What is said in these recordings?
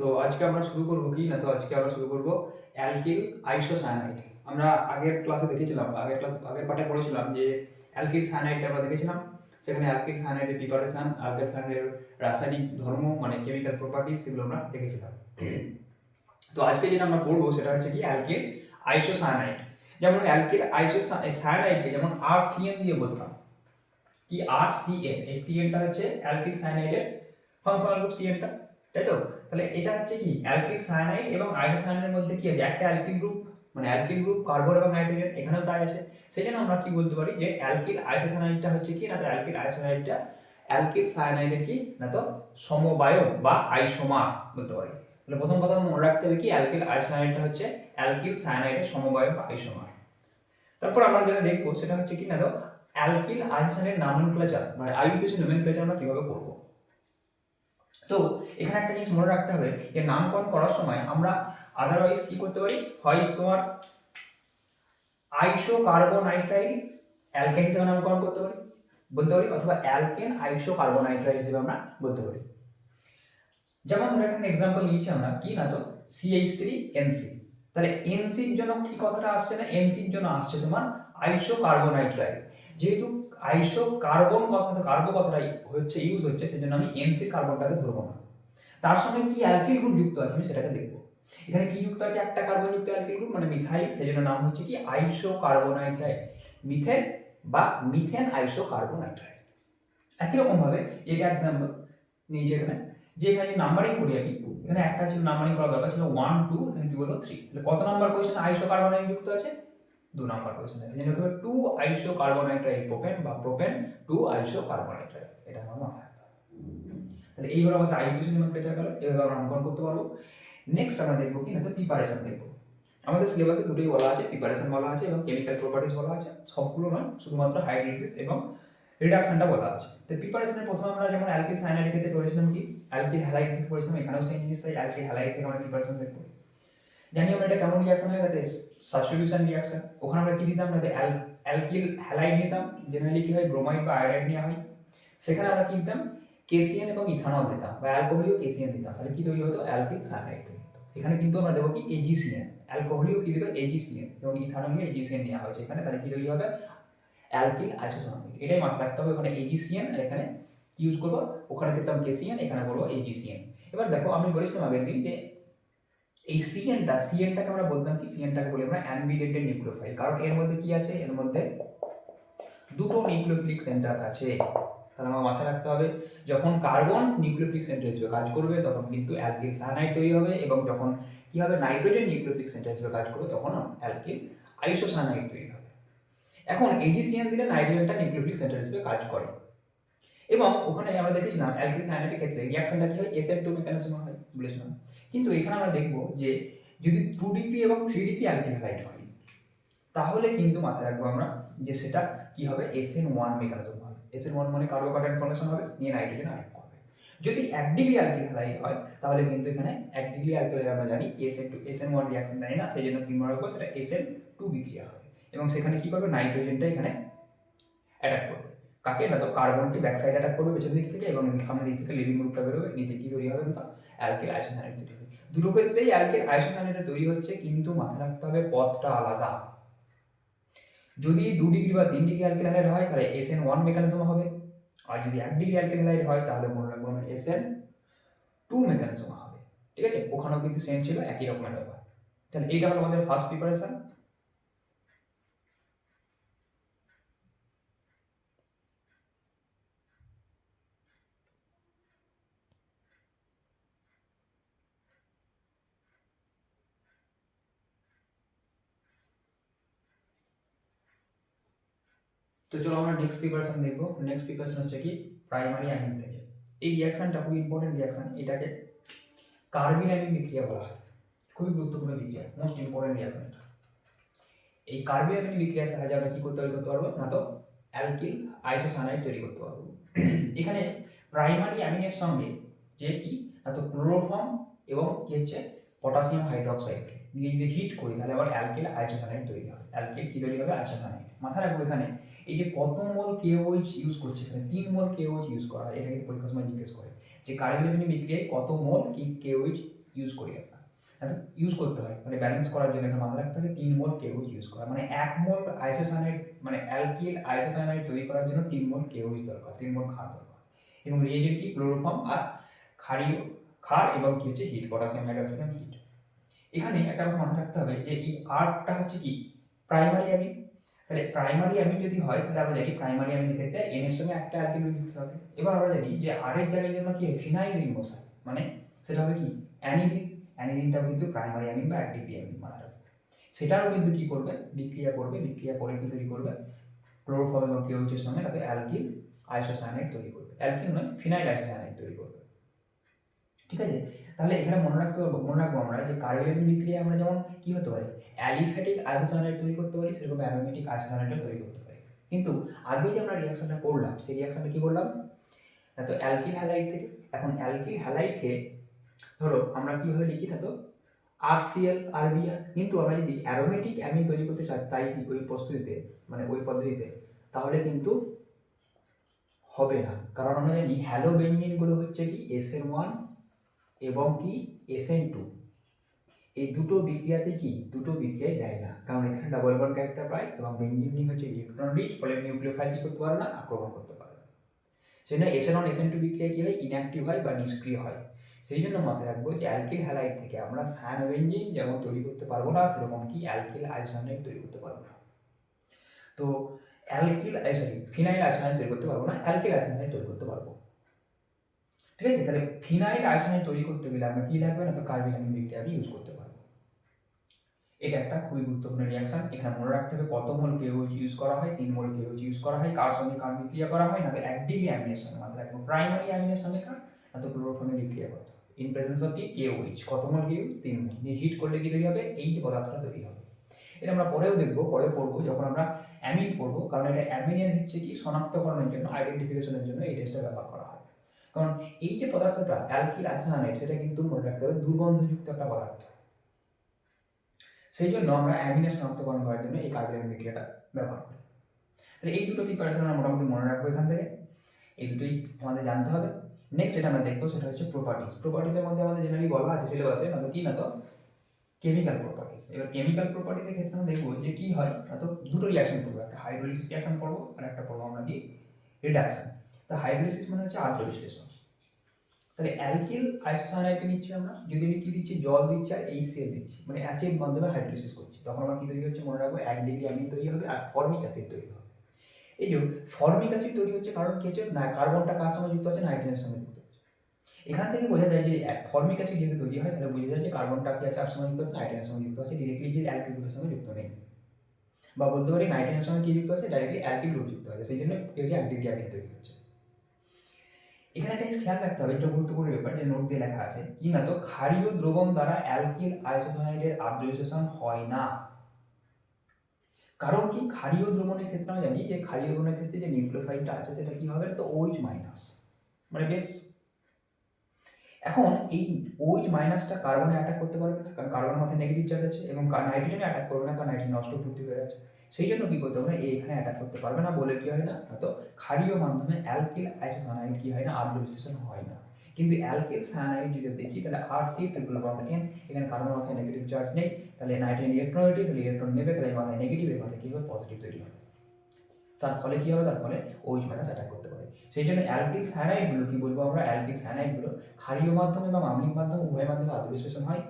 তো আজকে আমরা শুরু করব কি না? তো আজকে আমরা শুরু করব অ্যালকিল আইসোসায়ানাইড আমরা আগের ক্লাসে দেখেছিলাম, আগের ক্লাস আগের পাঠে পড়েছিলাম যে অ্যালকিল সায়ানাইডটা আমরা দেখেছিলাম। সেখানে অ্যালকিল সায়ানাইডের প্রিপারেশন অ্যালকিল সায়ানাইডের রাসায়নিক ধর্ম মানে কেমিক্যাল প্রপার্টি সেগুলো আমরা দেখেছিলাম। তো আজকে যেটা আমরা পড়ব সেটা হচ্ছে কি অ্যালকিল আইসোসায়ানাইড যেমন অ্যালকিল আইসো সায়ানাইডকে যেমন আর সিএন দিয়ে বলতাম। কি? আর সিএন এই সিএনটা হচ্ছে অ্যালকিল সায়ানাইডের ফাংশনাল গ্রুপ সিএনটা তাই তো? তাহলে এটা হচ্ছে কি? অ্যালকিল সায়ানাইড এবং আইসোসায়ানাইডের মধ্যে কি আছে? একটা অ্যালকিল গ্রুপ মানে অ্যালকিল গ্রুপ, কার্বন এবং নাইট্রোজেন এখানেও তাই আছে। সেই জন্য আমরা কি বলতে পারি যে অ্যালকিল আইসোসায়ানাইডটা হচ্ছে কি? না তো অ্যালকিল আইসোসায়ানাইডটা অ্যালকিল সায়ানাইডের কি? না তো সমবায়ক বা আইসোমার বলতে পারি। তাহলে প্রথম কথা মনে রাখতে হবে কি? অ্যালকিল আইসোসায়ানাইডটা হচ্ছে অ্যালকিল সায়ানাইডের সমবায়ক বা আইসোমার তারপর আমরা যেটা দেখব সেটা হচ্ছে কি? না তো অ্যালকিল আইসোসায়ানাইড নামেনক্লেচার মানে আইউপিএসি নোমেনক্লেচার আমরা কীভাবে করব? তো এখানে একটা জিনিস মনে রাখতে হবে যে নামকরণ করার সময় আমরা আদারওয়াইজ কি করতে পারি? হয় তোমার আইসো কার্বোনাইট্রাইড অ্যালকেন হিসেবে নামকরণ করতে পারি, বলতে পারি, অথবা অ্যালকেন আইসো কার্বোনাইট্রাইড হিসেবে আমরা বলতে পারি। যেমন ধরো একটা এক্সাম্পল নিয়েছি আমরা, কি না তো? সিএইচ থ্রি এনসি তাহলে এনসির জন্য কি কথাটা আসছে না? এনসির জন্য আসছে তোমার আইসো কার্বোনাইট্রাইড যেহেতু আইসো কার্বন কথা কার্বো কথাটাই হচ্ছে ইউজ হচ্ছে, সেজন্য আমি এনসি কার্বনটাকে ধরবো না। তার সঙ্গে কি অ্যালকিল গ্রুপ যুক্ত আছে আমি সেটাকে দেখব। এখানে কি যুক্ত আছে? একটা কার্বন যুক্ত অ্যালকিল গ্রুপ মানে মিথাইল সেজন্য নাম হচ্ছে কি আইসো কার্বোনাইট্রাইড মিথেন বা মিথেন আইসো কার্বোনাইট্রাইড একই রকমভাবে, এটা এক্সাম্পল নিয়েছে এখানে। যে এখানে নাম্বারিং করি আমি, এখানে একটা ছিল নাম্বারিং করা দরকার ছিল ওয়ান টু এখানে কি বলব থ্রি তাহলে কত নাম্বার পজিশন আইসো কার্বনাইট যুক্ত আছে? দু নাম্বার পজিশন আছে। যেন টু আইসো কার্বনাইট্রাইড প্রোপেন বা প্রোপেন টু আইসো কার্বনাইট্রাইড এটা আমার মাথায় তাহলে এইভাবে আমাদের আইপিএসি নোমেনক্লেচার গেল এইভাবে আমরা অঙ্কন করতে পারব। নেক্সট আমরা দেখব কি, না তো প্রিপারেশন দেখব। আমাদের সিলেবাসে দুটোই বলা আছে প্রিপারেশন বলা আছে এবং কেমিক্যাল প্রপার্টিস বলা আছে। সবগুলো নয়, শুধুমাত্র হাইড্রেসিস এবং রিডাকশনটা বলা আছে। তো প্রিপারেশনের প্রথমে আমরা যেমন অ্যালকিল সায়ানাইডের ক্ষেত্রে করেছিলাম কি অ্যালকিল হ্যালাইড থেকে করেছিলাম, এখানেও সেই জিনিস, তাই অ্যালকিল হ্যালাইড থেকে আমরা প্রিপারেশন দেখব। জানি আমরা এটা কেমন রিয়াকশন হয়ে গেছে সাবস্টিটিউশন রিয়াকশন ওখানে আমরা কি দিতাম না অ্যালকিল হ্যালাইড নিতাম জেনারেলি কি হয় ব্রোমাইড বা আয়োডাইড নেওয়া হয়। সেখানে আমরা কি দিতাম কেসিএন এবং ইথানল দিতাম, বা অ্যালকোহলিও কেসিএন দিতাম। তাহলে কি তৈরি হতো? অ্যালকিল সায়ানাইড এখানে কিন্তু আমরা দেবো কি এজিসিএন অ্যালকোহলিও কি দেবে? এজিসিএন এবং ইথানলিও এজিসিএন নেওয়া হয়েছে এখানে তাহলে কি তৈরি হবে? অ্যালকিল আইসোসায়ানাইড এটাই মাথায় রাখতে হবে, ওখানে এজিসিএন আর এখানে ইউজ করব? ওখানে কিন্তু আমি কেসিএন এখানে বলব এজিসিএন এবার দেখো, আমি বলেছিলাম আগের দিন যে এই সিএনটা সিএনটাকে আমরা বলতাম কি? সিএনটাকে বলি আমরা অ্যানবিডেন্টেড নিউক্লিওফাইল কারণ এর মধ্যে কি আছে? এর মধ্যে দুটো নিউক্লিওফিলিক সেন্টার আছে। তাহলে আমার মাথায় রাখতে হবে, যখন কার্বন নিউক্লিওফিলিক সেন্টার হিসেবে কাজ করবে, তখন কিন্তু অ্যালকিল সায়ানাইড তৈরি হবে এবং যখন কি হবে? নাইট্রোজেন নিউক্লিওফিলিক সেন্টার হিসেবে কাজ করবে, তখন অ্যালকিল আইসোসায়ানাইড তৈরি হবে। এখন এজিসিএন দিলে নাইট্রোজেনটা নিউক্লিওফিলিক সেন্টার হিসেবে কাজ করে। এবং ওখানে আমরা দেখেছিলাম অ্যালকিল সায়ানাইডের ক্ষেত্রে রিয়াকশনটা কি হয়? এসএন টু মেকানিজম হয় বলেছিলাম কিন্তু এখানে আমরা দেখব যে যদি টু ডিপি এবং থ্রি ডিপি অ্যালকিল হ্যালাইড হয়, তাহলে কিন্তু মাথায় রাখব আমরা যে সেটা কি হবে? এস এসএন ওয়ান মেকানিজম হবে। এসএন ওয়ান মানে কার্বোকার্বন ফর্মেশন হবে নিয়ে নাইট্রোজেন আরেক করবে। যদি এক ডিগ্রি অ্যালকিল হ্যালাইড হয়, তাহলে কিন্তু এখানে এক ডিগ্রি অ্যালকিল আমরা জানি SN two S SN one reaction জানি না, সেই জন্য মনে রাখব? সেটা এসএন টু বিক্রিয়া হবে। এবং সেখানে কি করবে? নাইট্রোজেনটা এখানে অ্যাটাক করবে। কাকে? না তো কার্বনটি ব্যাক সাইড অ্যাটাক করবে পেছন দিক থেকে এবং সামনের দিক থেকে লিভিং গ্রুপটা বেরোবে, নিচে কি তৈরি হবে? না অ্যালকিল আইসোসায়ানাইড তৈরি হবে। দুটো ক্ষেত্রেই অ্যালকিল আইসোসায়ানাইড তৈরি হচ্ছে, কিন্তু মাথায় রাখতে হবে পথটা আলাদা। যদি দু ডিগ্রি বা তিন ডিগ্রি অ্যালকিল হ্যালাইড হয়, তাহলে এস এন ওয়ান মেকানিজম হবে। আর যদি এক ডিগ্রি অ্যালকিল হ্যালাইড হয়, তাহলে মনে রাখব আমরা এস এন টু মেকানিজম হবে। ঠিক আছে? ওখানেও কিন্তু সেম ছিল, একই রকমের ব্যাপার। তাহলে এইটা হলো আমাদের ফার্স্ট প্রিপারেশন তো চলো আমরা নেক্সট প্রিপারেশন দেখব। নেক্সট প্রিপারেশন হচ্ছে কি? প্রাইমারি অ্যামিন থেকে। এই রিয়াকশনটা খুবই ইম্পর্টেন্ট রিয়াকশন এটাকে কার্বিল অ্যামিন বিক্রিয়া বলা হয়। খুবই গুরুত্বপূর্ণ বিক্রিয়া মোস্ট ইম্পর্টেন্ট রিয়াকশন এটা এই কার্বিল অ্যামিন বিক্রিয়ার সাহায্যে আমরা কি করতে তৈরি করতে পারব? না তো অ্যালকিল আইসোসায়ানাইড তৈরি করতে পারব। এখানে প্রাইমারি অ্যামিনের সঙ্গে যে কি? না তো ক্লোরোফর্ম এবং কি হচ্ছে? পটাশিয়াম হাইড্রোক্সাইডকে দিয়ে যদি হিট করি, তাহলে আবার অ্যালকিল আইসোসায়ানাইড তৈরি হবে। অ্যালকিল কী তৈরি হবে? আইসোসায়ানাইড মাথায় রাখব এখানে। এই যে কত মোল কেওএইচ ইউজ করছে এখানে, তিন মোল কেওএইচ ইউজ করা হয় এটা কিন্তু পরীক্ষার সময় জিজ্ঞেস করে। যে কার্বন বিক্রিয়ায় কত মোল কি কেওএইচ ইউজ করি আমরা? ইউজ করতে হয় মানে ব্যালেন্স করার জন্য মাথায় রাখতে হবে, তিন মোল কেউজ ইউজ করা। মানে এক মোল আইসোসায়ানাইড মানে অ্যালকিল আইসোসায়ানাইড তৈরি করার জন্য তিন মোল কেউজ দরকার, তিন মোল খার দরকার। এবং রিয়েজেন্ট কি? ক্লোরোফর্ম আর ক্ষারীয় ক্ষার এবং কি হচ্ছে? হিট পটাশিয়াম হাইড্রোক্সাইড হিট এখানে একটা কথা মাথায় রাখতে হবে যে এই আর্টটা হচ্ছে কি? প্রাইমারি অ্যামিন তাহলে প্রাইমারি অ্যামিন যদি হয়, তাহলে আমরা জানি প্রাইমারি অ্যামিন ক্ষেত্রে এন এর সঙ্গে একটা অ্যালকিল যুক্ত হবে এবার আমরা জানি যে আর এর জায়গায় জন্য কি ফিনাইল রিং বসায় মানে সেটা হবে কি? অ্যানিলিন অ্যানিলিনটাও কিন্তু প্রাইমারি অ্যামিন বা অ্যাক্টিভ অ্যামিন মাথায় রাখবে সেটাও কিন্তু কি করবে? বিক্রিয়া করবে, বিক্রিয়া করে কি তৈরি করবে? ক্লোরোফর্ম এবং কেউচের সঙ্গে তাতে অ্যালকিল আইসোসায়ানাইড তৈরি করবে। অ্যালকিল নয় ফিনাইল আইসোসায়ানাইড ঠিক আছে? তাহলে এখানে মনে রাখতে পারব মনে রাখব আমরা যে কার্বোলিন বিক্রিয়া আমরা যেমন কি হতে পারি? অ্যালিফ্যাটিক আইসোসায়ানাইড তৈরি করতে পারি, সেরকম অ্যারোমেটিক আইসোসায়ানাইড তৈরি করতে পারি। কিন্তু আগে যে আমরা রিয়াকশনটা করলাম, সেই রিয়াকশনটা কি বললাম তো অ্যালকিল হ্যালাইড থেকে। এখন অ্যালকিল হ্যালাইডকে ধরো, আমরা কীভাবে লিখি থাকতো আর সিএল আর বিআর কিন্তু আমরা যদি অ্যারোমেটিক অ্যামিন তৈরি করতে চাই, তাই ওই প্রস্তুতিতে মানে ওই পদ্ধতিতে, তাহলে কিন্তু হবে না। কারণ আমরা জানি হ্যালো বেঞ্জিনগুলো হচ্ছে কি এস এন ওয়ান এবং কি? এস এন টু এই দুটো বিক্রিয়াতে কি? দুটো বিক্রিয়ায় দেয় না। কারণ এখানে ডাবল বন্ড ক্যারেক্টার পায় এবং বেঞ্জিন হচ্ছে ইলেকট্রন রিচ ফলে নিউক্লিওফাইল কি করতে পারে না? আক্রমণ করতে পারে না। সেই জন্য S N one S N two বিক্রিয়া কী হয়? ইনঅ্যাক্টিভ হয় বা নিষ্ক্রিয় হয়। সেই জন্য মাথায় রাখব যে অ্যালকিল হ্যালাইড থেকে আমরা সায়ানোবেঞ্জিন যেমন তৈরি করতে পারব না, সেরকম কি অ্যালকিল আইসোনাইড তৈরি করতে পারব না। তো অ্যালকিল সরি ফিনাইল আইসোনাইড তৈরি করতে পারব না অ্যালকিল আইসোনাইড তৈরি করতে পারব। ঠিক আছে, তাহলে ফিনাইল আইসোনাইড তৈরি করতে গেলে আমরা কি লাগবে না? তো কার্বিনামিন বিক্রিয়া ইউজ করতে পারব এটা একটা খুবই গুরুত্বপূর্ণ রিয়াকশন এখানে মনে রাখতে হবে কত মোল কেউজ ইউজ করা হয়, তিন মোল কেউজ ইউজ করা হয় কার সঙ্গে কার বিক্রিয়া করা হয় না তো এক ডিগ্রি অ্যামিনের সঙ্গে মাথায় রাখব প্রাইমারি সঙ্গে কার না তো ক্লোরোফর্মে বিক্রিয়া করতে হবে। ইন প্রেজেন্স অফ কি কেওইচ কত মোল কেউ তিন মোল দিয়ে হিট করলে কি তৈরি হবে? এই যে পদার্থটা তৈরি হবে। এটা আমরা পরেও দেখব, পরেও পড়ব, যখন আমরা অ্যামিন পড়ব, কারণ এটা অ্যামিনের হচ্ছে কি? শনাক্তকরণের জন্য আইডেন্টিফিকেশনের জন্য এই টেস্টটা ব্যবহার করা হয়। কারণ এই যে পদার্থটা অ্যালকিল আসেনাইট সেটা কিন্তু মনে রাখতে হবে দুর্গন্ধযুক্ত একটা পদার্থ। সেই জন্য আমরা অ্যামিনের শনাক্তকরণ করার জন্য এই কার্বন বিক্রিয়াটা ব্যবহার করি। তাহলে এই দুটো প্রিপারেশন আমরা মোটামুটি মনে রাখব এখান থেকে। এই দুটোই আমাদের জানতে হবে। নেক্সট যেটা আমরা দেখব সেটা হচ্ছে প্রপার্টিস প্রপার্টিসের মধ্যে আমাদের জেনারেলি বলা আছে সিলেবাসে না তো কি না তো? কেমিক্যাল প্রপার্টিস এবার কেমিক্যাল প্রপার্টিসের ক্ষেত্রে আমরা দেখব যে কী হয় না তো? দুটো রিয়াকশন করব, একটা হাইড্রোলিসিস রিয়াকশন করব আর একটা পড়ব আমরা কি? রিডাকশন তো হাইড্রোলিসিস মানে হচ্ছে আদ্র বিশ্লেষণ। তাহলে অ্যালকিল, আইসোসায়ানাইডকে নিচ্ছি আমরা। যদি আমি কী দিচ্ছি? জল দিচ্ছি আর এই সেল দিচ্ছি। মানে অ্যাসিড মাধ্যমে হাইড্রোলিসিস করছি। তখন আমার কী তৈরি হচ্ছে? মনে রাখব এক ডিগ্রি অ্যামিন তৈরি হবে আর ফর্মিক অ্যাসিড তৈরি হবে। এই যে ফর্মিক অ্যাসিড তৈরি হচ্ছে কারণ কী হচ্ছে? না, কার্বনটা কার সঙ্গে যুক্ত আছে নাইট্রোজেনের সঙ্গে যুক্ত আছে এখান থেকে বোঝা যায় যে ফর্মিক অ্যাসিড যেহেতু তৈরি হয়, তাহলে বোঝা যায় যে কার্বনটা কি আছে? আর সঙ্গে যুক্ত আছে নাইট্রোজেনের সঙ্গে যুক্ত আছে ডিরেক্টলি যে অ্যালকিল গ্রুপের সঙ্গে যুক্ত নেই। বা বলতে পারি নাইট্রোজেনের সঙ্গে কী যুক্ত আছে ডাইরেক্টলি অ্যালকিল গ্রুপ যুক্ত আছে সেই জন্য কি হচ্ছে? এক ডিগ্রি অ্যামিন তৈরি হচ্ছে। এখানে একটা খেয়াল রাখতে হবে, যেটা গুরুত্বপূর্ণ ব্যাপার, যে নোট দিয়ে লেখা আছে, কি না তো ক্ষারীয় দ্রবণ দ্বারা অ্যালকিল আইসোসায়ানাইডের আদ্রোসেশন হয় না। কারণ কি? ক্ষারীয় দ্রবণের ক্ষেত্রে আমরা জানি যে ক্ষারীয় দ্রবণের ক্ষেত্রে যে নিউক্লিওফাইলটা আছে, সেটা কি হবে? তো ওইচ মাইনাস মানে বেশ। এখন এই ওইচ মাইনাসটা কার্বনে অ্যাটাক করতে পারবে না, কারণ কার্বনের মাথায় নেগেটিভ চার্জ আছে এবং নাইট্রোজেনে অ্যাটাক করবে না, কারণ নাইট্রোজেন নষ্ট ভর্তি হয়ে আছে সেই জন্য কি করতে হবে এখানে অ্যাটাক করতে পারবে না বলে কি হয় না? তো ক্ষারীয় মাধ্যমে অ্যালকিল আইসোসায়ানাইড কি হয় না আদ্র বিশ্লেষণ হয় না। কিন্তু অ্যালকিল সায়ানাইড যদি দেখি, তাহলে আর সি ট্রিপল বন্ড এখানে কার্বন মাথায় নেগেটিভ চার্জ নেই, তাহলে নাইট্রোজেন ইলেকট্রন তাহলে ইলেকট্রন নেবে, তাহলে মাথায় নেগেটিভ এর মাথায় কি হবে? পজিটিভ তৈরি হবে। তার ফলে কি হবে? তার ফলে ওইচ মাইনাস অ্যাটাক করতে পারে। সেই জন্য অ্যালকিল সায়ানাইডগুলো কি বলব আমরা? অ্যালকিল সায়ানাইডগুলো ক্ষারীয় মাধ্যমে বা আম্লিক মাধ্যমে, উভয় মাধ্যমে আদ্র বিশ্লেষণ হয়।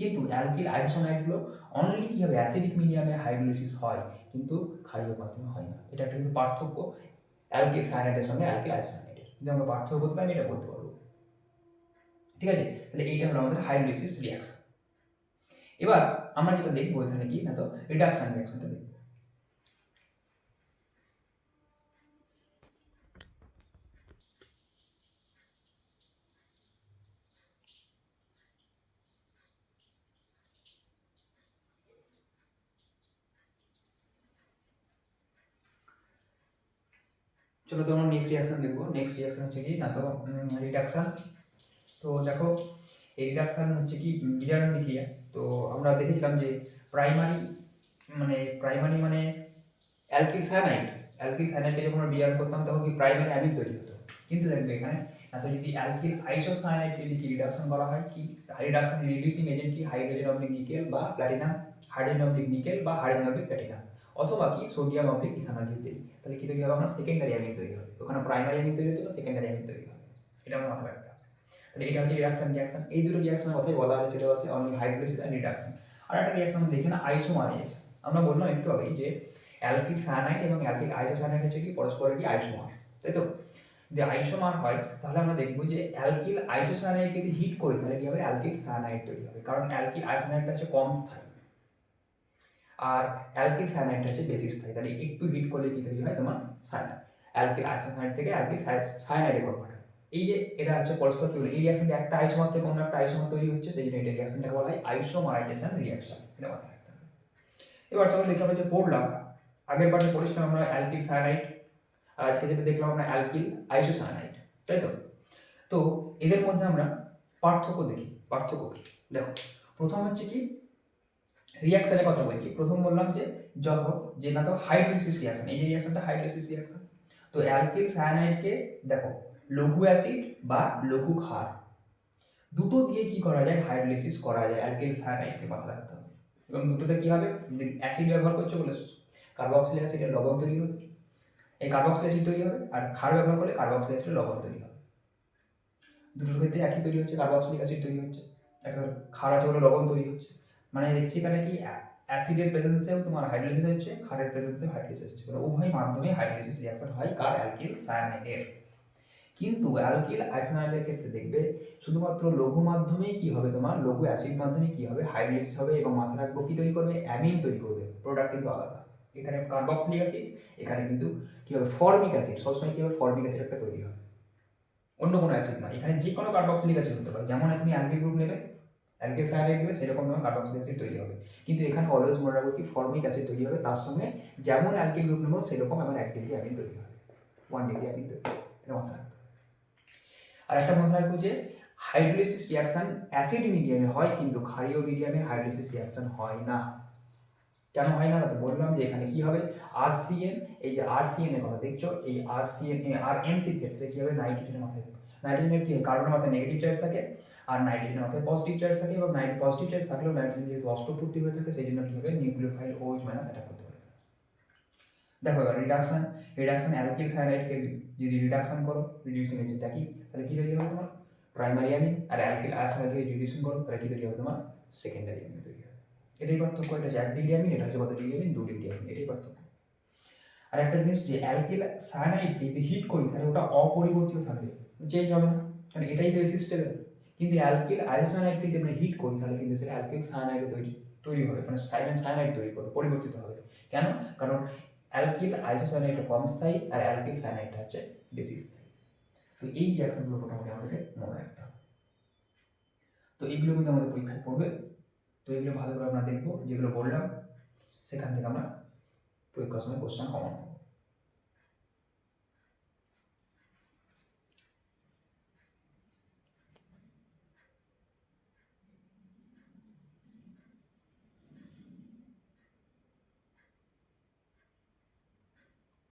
কিন্তু অ্যালকিল আইসোনাইটগুলো অনলি কি হবে? অ্যাসিডিক মিডিয়ামে হাইড্রোলিসিস হয়, কিন্তু ক্ষারীয় মাধ্যমে হয় না। এটা একটা কিন্তু পার্থক্য অ্যালকিল সায়ানাইটের সঙ্গে অ্যালকিল আইসোনাইটের কিন্তু আমরা পার্থক্য করতে পারি এটা বলতে পারব। ঠিক আছে? তাহলে এইটা হলো আমাদের হাইড্রোলিসিস রিয়াকশন এবার আমরা যেটা দেখব এখানে কি? না তো রিডাকশন রিয়াকশনটা দেখব। চলো তো নেক্সট রিয়াকশন দেখব। নেক্সট রিয়াকশন হচ্ছে কি? না তো রিডাকশন তো দেখো, এই রিডাকশন হচ্ছে কি? বিজারণ বিক্রিয়া তো আমরা দেখেছিলাম যে প্রাইমারি মানে প্রাইমারি মানে অ্যালকিল সায়ানাইড অ্যালকিল সায়ানাইডকে যখন আমরা বিয়ার করতাম, তখন কি প্রাইমারি অ্যামিন তৈরি হতো? কিন্তু দেখবে এখানে এত যদি অ্যালকিল আইসোসায়ানাইডকে যদি রিডাকশন করা হয়, কি? রিডাকশন রিডিউসিং এজেন্ট কি? হাইড্রোজেন অবলিক নিকেল বা প্ল্যাটিনাম হাইড্রোজেন অবলিক নিকেল বা হাইড্রোজেন অবলিক প্ল্যাটিনাম অথবা কি? সোডিয়াম অবলিক ইথানল যদি তাহলে কি তৈরি হবে? আমরা সেকেন্ডারি অ্যামিন তৈরি হবে। ওখানে প্রাইমারি অ্যামিন তৈরি হতো সেকেন্ডারি অ্যামিন তৈরি হবে। এটা আমরা মাথায় রাখতে হবে। তাহলে এটা হচ্ছে রিডাকশন রিয়াকশন এই দুটো রিয়াকশনের কথাই বলা হয়েছে, সেটা হচ্ছে অনলি হাইড্রোলিসিস অ্যান্ড রিডাকশন আর একটা রিয়াকশন দেখি না আইসোমারাইজেশন আমরা বললাম একটু আগেই যে অ্যালকিল সায়ানাইড এবং অ্যালকিল আইসোসায়ানাইড হচ্ছে কি? পরস্পরের কি? আইসোমার তাই তো? যদি আইসোমার হয়, তাহলে আমরা দেখব যে অ্যালকিল আইসোসায়ানাইডকে যদি হিট করি, তাহলে কি হবে? অ্যালকিল সায়ানাইড তৈরি হবে। কারণ অ্যালকিল আইসোসায়ানাইডটা হচ্ছে কম স্থায়ী। আর অ্যালকিল সায়ানাইডটা হচ্ছে বেশি স্থায়ী তাহলে একটু হিট করলে কি তৈরি হয় তোমার সায়ানাইড অ্যালকিল আইসোসায়ানাইড থেকে অ্যালকিল সায়ানাইডে কনভার্ট হয়। এই যে এটা হচ্ছে পরস্পর কি এই রিয়াকশনটা একটা আইসোমার থেকে অন্য একটা আইসোমার তৈরি হচ্ছে, সেই জন্য এই রিয়াকশনটাকে বলা হয় আইসোমারাইজেশন রিয়াকশন এটা মাথায় রাখতে হবে। এবার যখন দেখে আমরা যে পড়লাম, আগের পার্টে পড়েছিলাম আমরা অ্যালকিল সায়ানাইড আর আজকে যেটা দেখলাম আমরা অ্যালকিল আইসোসায়ানাইড তাই তো? তো এদের মধ্যে আমরা পার্থক্য দেখি, পার্থক্য কি? দেখো, প্রথম হচ্ছে কি রিয়াকশনের কথা বলছি। প্রথম বললাম যে যখন যে না তো হাইড্রোলিসিস রিয়াকশন এই যে রিয়াকশনটা হাইড্রোলিসিস রিয়াকশন তো অ্যালকিল সায়ানাইডকে দেখো, লঘু অ্যাসিড বা লঘু ক্ষার। দুটো দিয়ে কি করা যায়? হাইড্রোলিসিস করা যায় অ্যালকিল সায়ানাইডকে মাথায় রাখতে হবে। এবং দুটোতে কি হবে? অ্যাসিড ব্যবহার করছ বলে কার্বক্সিলিক অ্যাসিডের লবণ তৈরি হবে। এই কার্বক্সিল অ্যাসিড তৈরি হবে, আর ক্ষার ব্যবহার করলে কার্বক্সিল অ্যাসিডের লবণ তৈরি হবে। দুটোর ক্ষেত্রে একই তৈরি হচ্ছে কার্বক্সিলিক অ্যাসিড তৈরি হচ্ছে। একটা ক্ষার আছে বলে লবণ তৈরি হচ্ছে। মানে দেখছি এখানে কি, অ্যাসিডের প্রেজেন্সেও তোমার হাইড্রোলিসিস হচ্ছে, ক্ষারের প্রেজেন্সে হাইড্রোলিসিস হচ্ছে। মানে উভয় মাধ্যমে হাইড্রোলিসিস রিয়াকশন হয়, কার অ্যালকিল? সায়ানাইডের কিন্তু অ্যালকিল আইসোনাইডের ক্ষেত্রে দেখবে, শুধুমাত্র লঘু মাধ্যমেই কি হবে তোমার? লঘু অ্যাসিড মাধ্যমে কি হবে? হাইড্রোলিসিস হবে এবং মাথায় রাখব কি তৈরি করবে? অ্যামিন তৈরি করবে। প্রোডাক্ট কিন্তু আলাদা। এখানে কার্বক্সিলিক অ্যাসিড এখানে কিন্তু কি হবে? ফর্মিক অ্যাসিড সবসময় কি হবে? ফর্মিক অ্যাসিড একটা তৈরি হয়। অন্য কোনো অ্যাসিড না এখানে যে কোনো কার্বক্সিলিক অ্যাসিড হতে পারে। যেমন তুমি অ্যালকিল গ্রুপ নেবে অ্যালকিল সায়ানাইড নেবে সেরকম তোমার কার্বক্সিলিক অ্যাসিড তৈরি হবে। কিন্তু এখানে অলওয়েজ মনে রাখব কি ফর্মিক অ্যাসিড তৈরি হবে, তার সঙ্গে যেমন অ্যালকিল গ্রুপ নেব, সেরকম আমার এক ডিগ্রি অ্যামিন তৈরি হবে। ওয়ান ডিগ্রি অ্যামিন তৈরি হবে। এটা আর একটা মনে রাখব যে হাইড্রোলিসিস রিয়াকশন অ্যাসিড মিডিয়ামে হয়, কিন্তু ক্ষারীয় মিডিয়ামে হাইড্রোলিসিস রিয়াকশন হয় না। কেন হয় না? তো বললাম যে, এখানে কি হবে? আর এই যে আর এর কথা দেখছ, এই আর সিএন আর এনসির ক্ষেত্রে কী হবে? নাইট্রোজেনের মাথায় নাইট্রোজেনের কি কার্বনের মাথায় নেগেটিভ চার্জ থাকে আর নাইট্রোজেনের মাথায় পজিটিভ চার্জ থাকে এবং নাইট পজিটিভ চার্জ থাকলেও নাইট্রোজেন যেহেতু অষ্টপূর্তি হয়ে থাকে সেই জন্য কি হবে? নিউক্লিওফাইল ওইচ মাইনাস অ্যাটাক করতে পারে দেখো এবার রিডাকশন রিডাকশন অ্যালকিল সায়ানাইডকে যদি রিডাকশন করো রিডিউসিং এজেন্টটা কি, তাহলে কি তৈরি হবে তোমার? প্রাইমারি অ্যামিন আর অ্যালকিল আইসোনাইডকে রিডিউসিং করো, তাহলে কি তৈরি হবে তোমার? সেকেন্ডারি অ্যামিন তৈরি হবে। এটাই পার্থক্য, এটা হচ্ছে এক ডিগ্রি অ্যামিন এটা হচ্ছে কত ডিগ্রি অ্যামিন দু ডিগ্রি অ্যামিন এটাই পার্থক্য। আর একটা জিনিস, যে অ্যালকিল সায়ানাইডকে যদি হিট করি, তাহলে ওটা অপরিবর্তিত থাকবে। চেঞ্জ হবে না। কারণ এটাই তো স্টেবল কিন্তু অ্যালকিল আইসোনাইডকে যদি আমরা হিট করি, তাহলে কিন্তু সেটা অ্যালকিল সায়ানাইড তৈরি তৈরি হবে মানে সাইলেন্ট সায়ানাইড তৈরি করবে, পরিবর্তিত হবে। কেন? কারণ অ্যালকিল আইসোসায়ানাইডটা কম স্থায়ী আর অ্যালকিল সায়ানাইডটা হচ্ছে বেশি স্থায়ী। তো এই রিয়াকশনগুলো মোটামুটি আমাদেরকে মনে রাখতে হবে। তো এইগুলো কিন্তু আমাদের পরীক্ষায় পড়বে। তো এগুলো ভালো করে আমরা দেখব, যেগুলো বললাম, সেখান থেকে আমরা পরীক্ষার সময় কোশ্চেন কমন